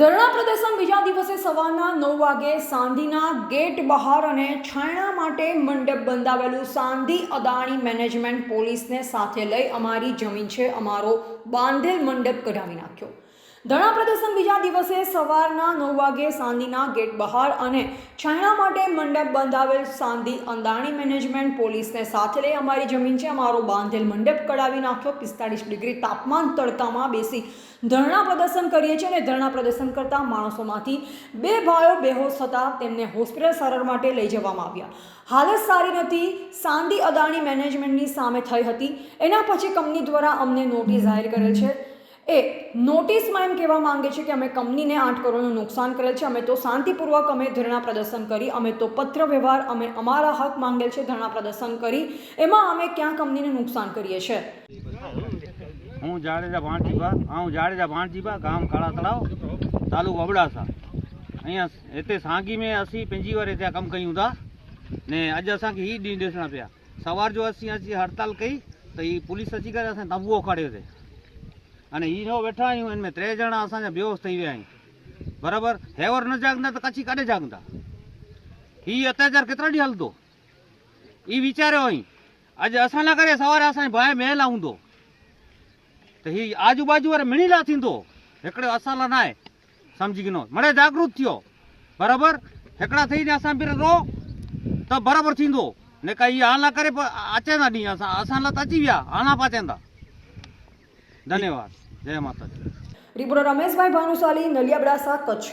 ધરણા પ્રદર્શન બીજા દિવસે સવારના નવ વાગે સાંધીના ગેટ બહાર અને છાયણા માટે મંડપ બંધાવેલું સાંધી અદાણી મેનેજમેન્ટ પોલીસને સાથે લઈ અમારી જમીન છે, અમારો બાંધેલ મંડપ કઢાવી નાખ્યો. ધરણા પ્રદર્શન બીજા દિવસે સવારના નવ વાગે સાંદીના ગેટ બહાર અને છાયણા માટે મંડપ બંધાવેલ સાંધી અંદાણી મેનેજમેન્ટ પોલીસને સાથે લઈ અમારી જમીન છે. અમારો બાંધેલ મંડપ કઢાવી નાખ્યો. પિસ્તાળીસ ડિગ્રી તાપમાન તડકામાં બેસી ધરણા પ્રદર્શન કરીએ છીએ અને ધરણા પ્રદર્શન કરતા માણસોમાંથી બે ભાઈઓ બેહોશ થતાં તેમને હોસ્પિટલ સારવાર માટે લઈ જવામાં આવ્યા. હાલત સારી નથી. સાંધી અદાણી મેનેજમેન્ટની સામે થઈ હતી. એના પછી કંપની દ્વારા અમને નોટિસ જાહેર કરેલ છે. એ નોટિસમાં એમ કહેવા માંગે છે કે અમે કંપનીને આઠ કરોડનું નુકસાન કરેલ છે અમે તો શાંતિપૂર્વક અમે ધરણા પ્રદર્શન કરી અમે તો પત્ર વ્યવહાર અમે અમારા હક માંગેલ છે ધરણા પ્રદર્શન કરી એમાં અમે ક્યાં કંપનીને નુકસાન કરીએ છીએ હું જાડેજા ભાણજીબા હું જાડેજા ભાણજીબા ગામ કાળા તળાવ તાલુકો અબડાસા અહીંયા हिते सांगी में असीं पंहिंजी वार हिते कमु कयूं था ने अॼु असांखे ई ॾींहुं ॾिसणा पिया सवार जो असीं अची हड़ताल कई त ही पुलिस अची करे असां तंबूओ खाड़ियो थिए अने ही जो वेठा आहियूं हिन में टे ॼणा असांजा बेहोश थी विया आहियूं बराबरि हेवर न जाॻंदा त कची काॾे जाॻंदा ही अत्याचार केतिरा ॾींहं हलंदो ई वीचारियो हुई अॼु असां लाइ करे सवार असांजे भाउ महिला हूंदो त ही आजू बाजू वारे मिणीला थींदो हिकिड़ो असां लाइ न आहे सम्झी गिनो मड़े जागरूक थियो बराबरि हिकिड़ा थी असां बि रो त बराबरि थींदो न का इहा आला करे प- अचे था ॾींहं असां असां लाइ त अची विया आना पाचंदा धन्यवाद જય માતાજી. રિપોર્ટર રમેશભાઈ ભાનુશાલી નલિયાબડાસા કચ્છ.